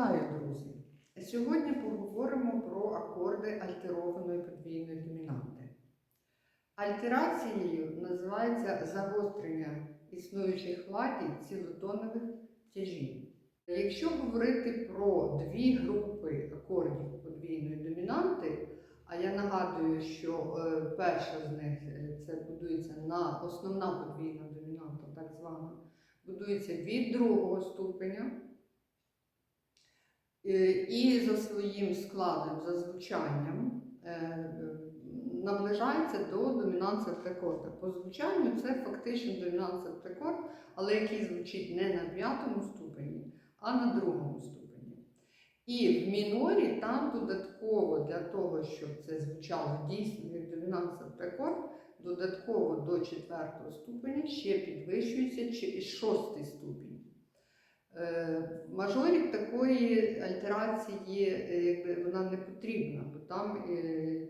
Вітаю, друзі! Сьогодні поговоримо про акорди альтерованої подвійної домінанти. Альтерацією називається загострення існуючих владі цілотонових тяжів. Якщо говорити про дві групи акордів подвійної домінанти, а я нагадую, що е, перша з них е, це будується на основна подвійна домінанта, так звана, будується від другого ступеня. Е, І за своїм складом, за звучанням е, наближається до домінант септакорда. По звучанню це фактично домінант септакорд, але який звучить не на п'ятому ступені, а на другому ступені. І в мінорі там додатково для того, щоб це звучало дійсно як домінант септакорд, додатково до четвертого ступеня ще підвищується шостий ступінь. Е, В мажорі такої альтерації е, якби, вона не потрібна, бо там е,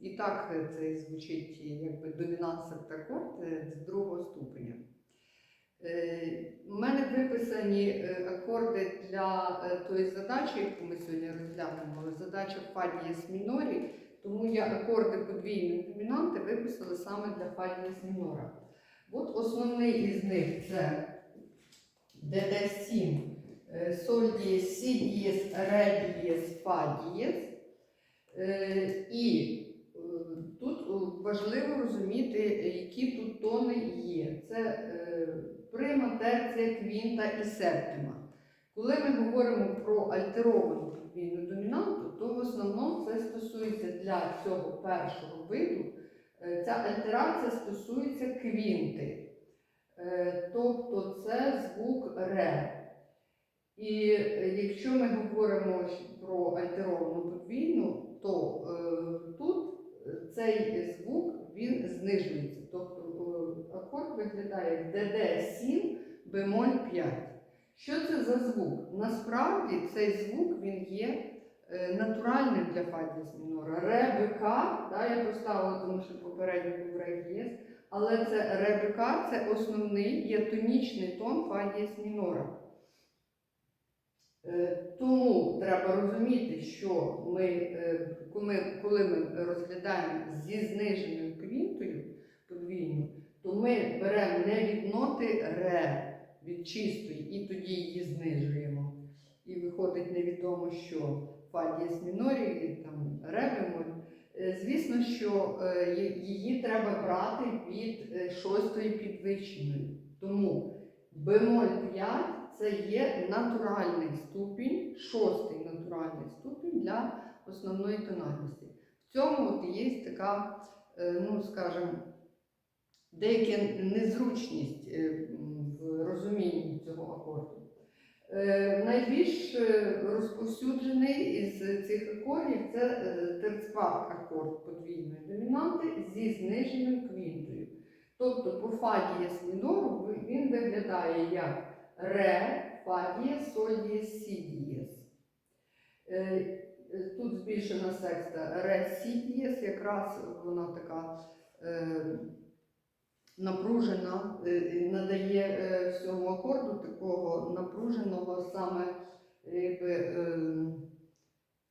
і так це звучить якби домінант септакорд з другого ступеня. У мене виписані акорди для тої задачі, яку ми сьогодні розглянемо, задача фа дієс мінорі, тому я акорди подвійної домінанти виписала саме для фа мінора. От основний із них це ДД7, е, соль дієс, сі дієс, ре дієс, фа дієс. Е, І е, тут важливо розуміти, які тут тони є. Це прима, терція, квінта і септима. Коли ми говоримо про альтеровану подвійну домінанту, то в основному це стосується для цього першого виду. Ця альтерація стосується квінти. Е, Тобто це звук ре. І е, якщо ми говоримо про альтеровану подвійну, то е, тут цей звук він знижується. Тобто акорд виглядає ДД7 бемоль 5. Що це за звук? Насправді цей звук він є натуральним для фа дієс мінора. Ре БК, да, я поставила, тому що попередньо був ре але це ре це основний є тонічний тон фа дієс мінора. Е, Тому треба розуміти, що ми, е, коли, ми розглядаємо зі зниженою квінтою подвійну, то ми беремо не від ноти ре від чистої і тоді її знижуємо. І виходить невідомо, що фа дієс мінорі, там ре Звісно, що е, її треба брати від е, шостої підвищеної. Тому бемоль 5 це є натуральний ступінь, шостий натуральний ступінь для основної тональності. В цьому от є така, е, ну скажімо, деяка незручність е, в розумінні цього акорду. Е, Найбільш е, розповсюджений із цих акордів це е, терцкварт акорд подвійної домінанти зі зниженою квінтою. Тобто по фа дієс мінору він виглядає як ре, фа дієс, соль дієс, сі дієс. Тут збільшена секста ре сі дієс, якраз вона така напружена, е, надає е, всьому акорду такого напруженого саме якби, е,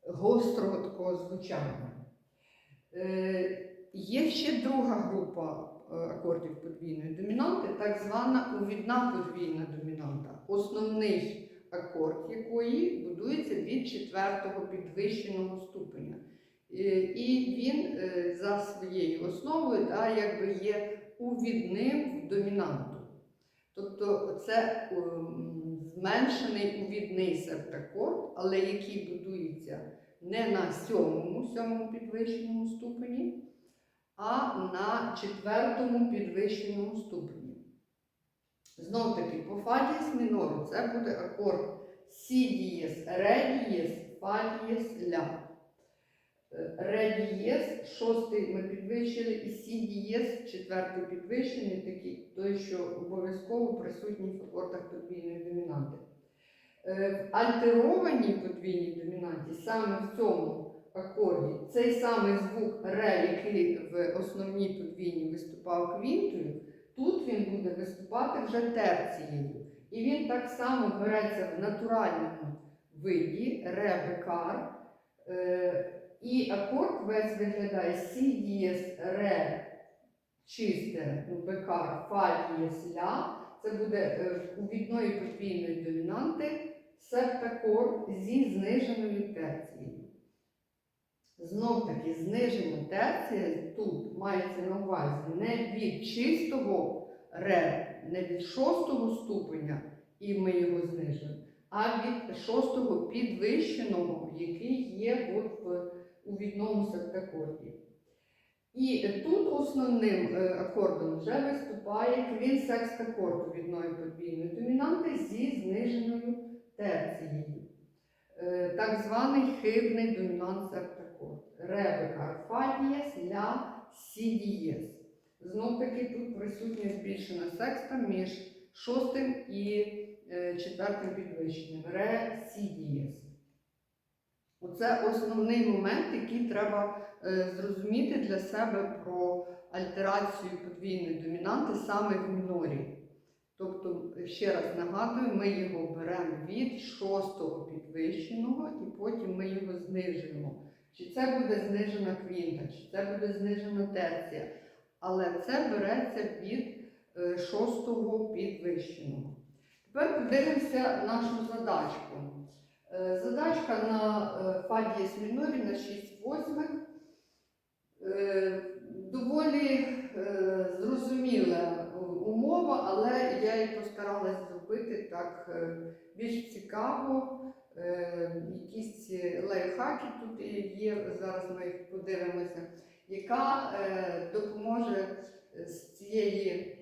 гострого такого звучання. Е, Є ще друга група е, акордів подвійної домінанти, так звана увідна подвійна домінанта. Основний акорд якої будується від четвертого підвищеного ступеня. Е, І він е, за своєю основою да, якби є увідним в домінанту. Тобто це ем, зменшений увідний септакорд, але який будується не на сьомому, сьомому підвищеному ступені, а на четвертому підвищеному ступені. Знов таки, по фа дієс мінору це буде акорд Сі дієс, ре дієс, фа дієс, ля. Е, Ре дієс, шостий ми підвищили, і сі дієс, четвертий підвищений, такий, той, що обов'язково присутній в акордах подвійної домінанти. Е, В альтерованій подвійній домінанті, саме в цьому акорді, цей самий звук ре, який в основній подвійній виступав квінтою, тут він буде виступати вже терцією. І він так само береться в натуральному виді, ре бекар. І акорд весь виглядає сі дієс, ре, чисте, ну, бекар, фа дієс, ля. Це буде е, у відної подвійної домінанти септакорд зі зниженою терцією. Знов таки, знижена терція тут мається на увазі не від чистого ре, не від шостого ступеня, і ми його знижуємо, а від шостого підвищеного, який є от в, у відному септакорді. І тут основним е, акордом вже виступає квінсекстакорд у відної подвійної домінанти зі зниженою терцією. Е, Так званий хибний домінант септакорд. Ре бекар фа дієс, ля сі. Знов таки тут присутня збільшена секста між шостим і е, четвертим підвищенням. Ре сі. Оце основний момент, який треба е, зрозуміти для себе про альтерацію подвійної домінанти саме в мінорі. Тобто, ще раз нагадую, ми його беремо від шостого підвищеного і потім ми його знижуємо. Чи це буде знижена квінта, чи це буде знижена терція. Але це береться від е, шостого підвищеного. Тепер подивимося нашу задачку. Е, Задачка на е, фа дієс мінорі на 6 восьмих. Е, Доволі зрозуміла умова, але я її постаралась зробити так більш цікаво. Якісь лайфхаки тут є, зараз ми їх подивимося, яка допоможе з цієї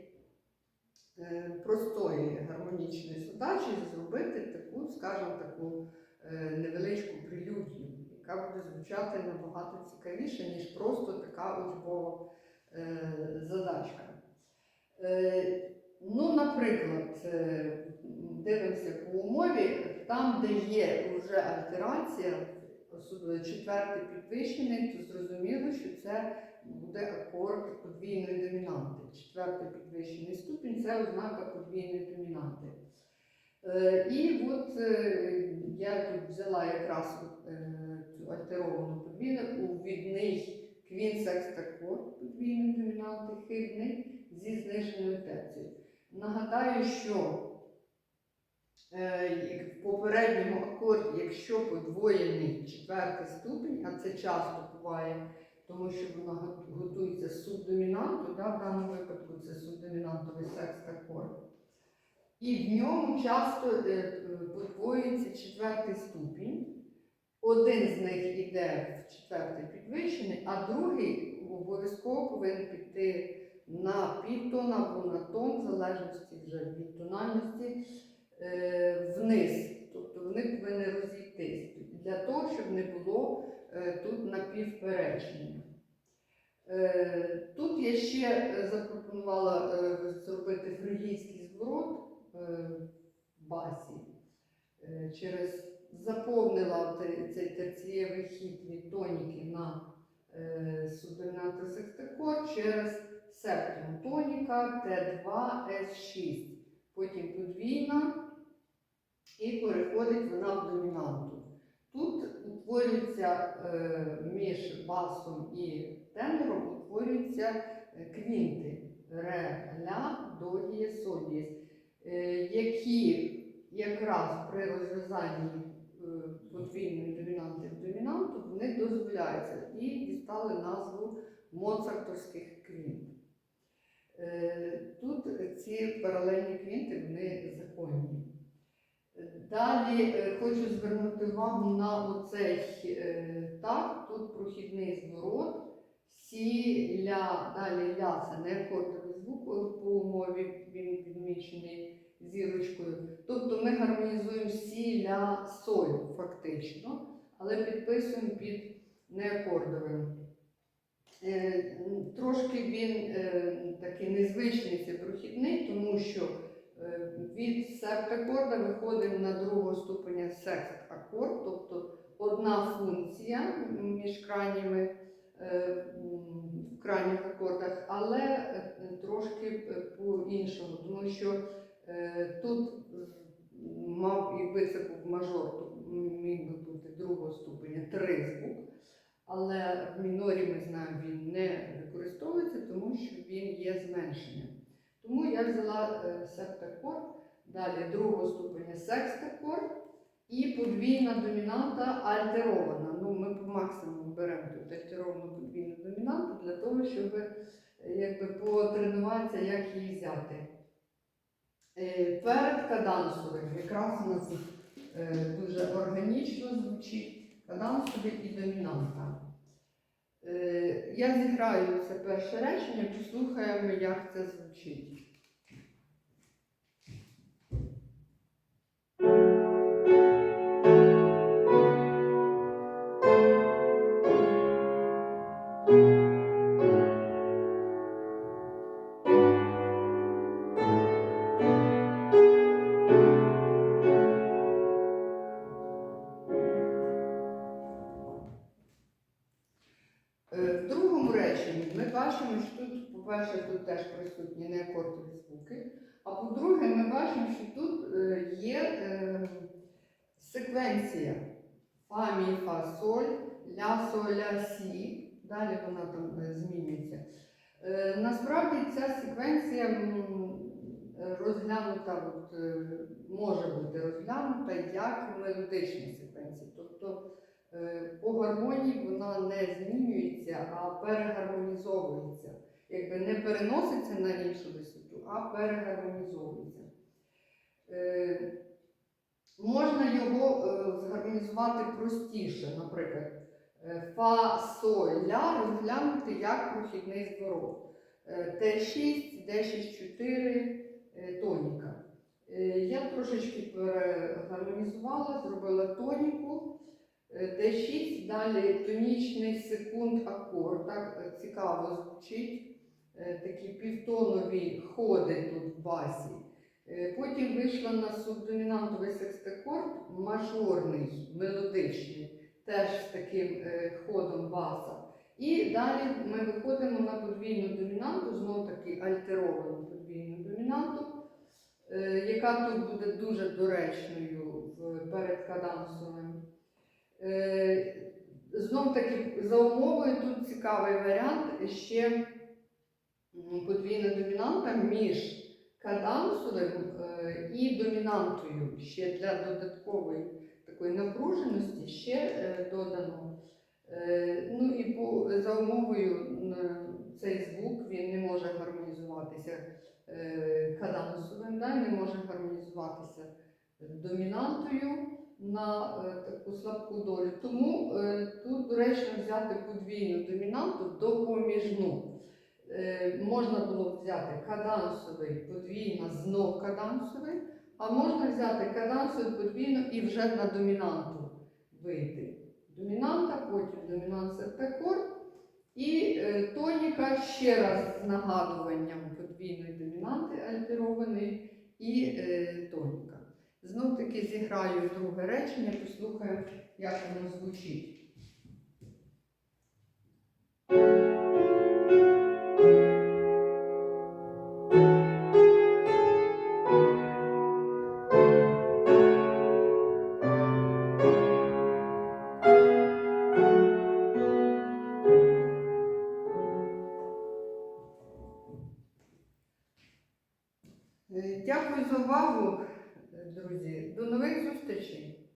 простої гармонічної задачі зробити таку, скажімо, таку е, невеличку прелюдію, яка буде звучати набагато цікавіше, ніж просто така учбова е, задачка. Е, Ну, наприклад, е, дивимося по умові, там, де є вже альтерація, четвертий підвищений, то зрозуміло, що це буде акорд подвійної домінанти. Четвертий підвищений ступінь це ознака подвійної домінанти. Е, І от е, я тут взяла якраз е, цю альтеровану подвійну у відний квінсекстакорд подвійної домінанти хибний зі зниженою терцією. Нагадаю, що в попередньому акорді, якщо подвоєний четвертий ступінь, а це часто буває, тому що вона готується з субдомінанту, да, в даному випадку це субдомінантовий секст-акорд, і в ньому часто е, е, подвоюється четвертий ступінь. Один з них йде в четвертий підвищений, а другий обов'язково повинен піти на півтон або на тон, в залежності вже від тональності, е, вниз. Тобто вони повинні розійтись для того, щоб не було тут напівперечення. Тут я ще запропонувала зробити фригійський зворот басі. Е, Через заповнила цей терцієвий хід від тоніки на е, через септум тоніка Т2 С6. Потім подвійна і переходить вона в домінанту. Тут утворюється е, між басом і тенором утворюються е, квінти ре, ля, до дієс, е, які якраз при розв'язанні е, подвійної домінанти в домінанту вони дозволяються і дістали назву моцартовських квінт. Е, Тут ці паралельні квінти вони законні. Далі е, хочу звернути увагу на оцей е, так, тут прохідний зворот, сі, ля, далі ля це не акордовий звук по умові, він відмічений зірочкою. Тобто ми гармонізуємо сі, ля, соль фактично, але підписуємо під неакордовим. Е, Трошки він е, такий незвичний цей прохідний, тому що е, від септакорда виходимо на другого ступеня секст-акорд, тобто одна функція між крайніми в крайніх акордах, але трошки по-іншому, тому що тут мав, якби це був мажор, то міг би бути другого ступеня три звук, але в мінорі ми знаємо, він не використовується, тому що він є зменшенням. Тому я взяла е, септакорд, далі другого ступеня секстакорд і подвійна домінанта альтерована. Ну, ми по максимуму беремо тут альтеровану подвійну домінанту для того, щоб е, якби, потренуватися, як її взяти. Е, Перед кадансовим якраз у нас е, дуже органічно звучить кадансовий і домінанта. Е, Я зіграю це перше речення, послухаємо, як це звучить. Бачимо, що тут е, є е, секвенція фа, мі, фа, соль, ля, соль, ля, сі. Далі вона там е, змінюється. Насправді ця секвенція розглянута, от, може бути розглянута як мелодична секвенція. Тобто по гармонії вона не змінюється, а перегармонізовується. Якби не переноситься на іншу висоту, а перегармонізовується. Е, Можна його е, згармонізувати простіше, наприклад, е, фа, соль, ля розглянути як прохідний зворот. Е, Т6, Д6, 4 е, тоніка. Я трошечки перегармонізувала, зробила тоніку. Д6, далі тонічний секунд акорд. Так цікаво звучить. Такі півтонові ходи тут в басі. Е, Потім вийшла на субдомінантовий секстакорд, мажорний, мелодичний, теж з таким е, ходом баса. І далі ми виходимо на подвійну домінанту, знову таки альтеровану подвійну домінанту, е, яка тут буде дуже доречною в передкадансовим. Е, Знов таки за умовою тут цікавий варіант ще подвійна домінанта між кадансовим е, і домінантою. Ще для додаткової такої напруженості ще е, додано. Е, Ну і за умовою цей звук він не може гармонізуватися кадансовим, да, не може гармонізуватися домінантою на таку слабку долю. Тому тут доречно взяти подвійну домінанту допоміжну. Е, можна було взяти кадансовий, подвійна, знов кадансовий, а можна взяти кадансовий, подвійну і вже на домінанту вийти. Домінанта, потім домінант септакорд і е, тоніка ще раз з нагадуванням подвійної домінанти альтерованої і е, тоніка. Знов таки зіграю друге речення, послухаємо, як воно звучить.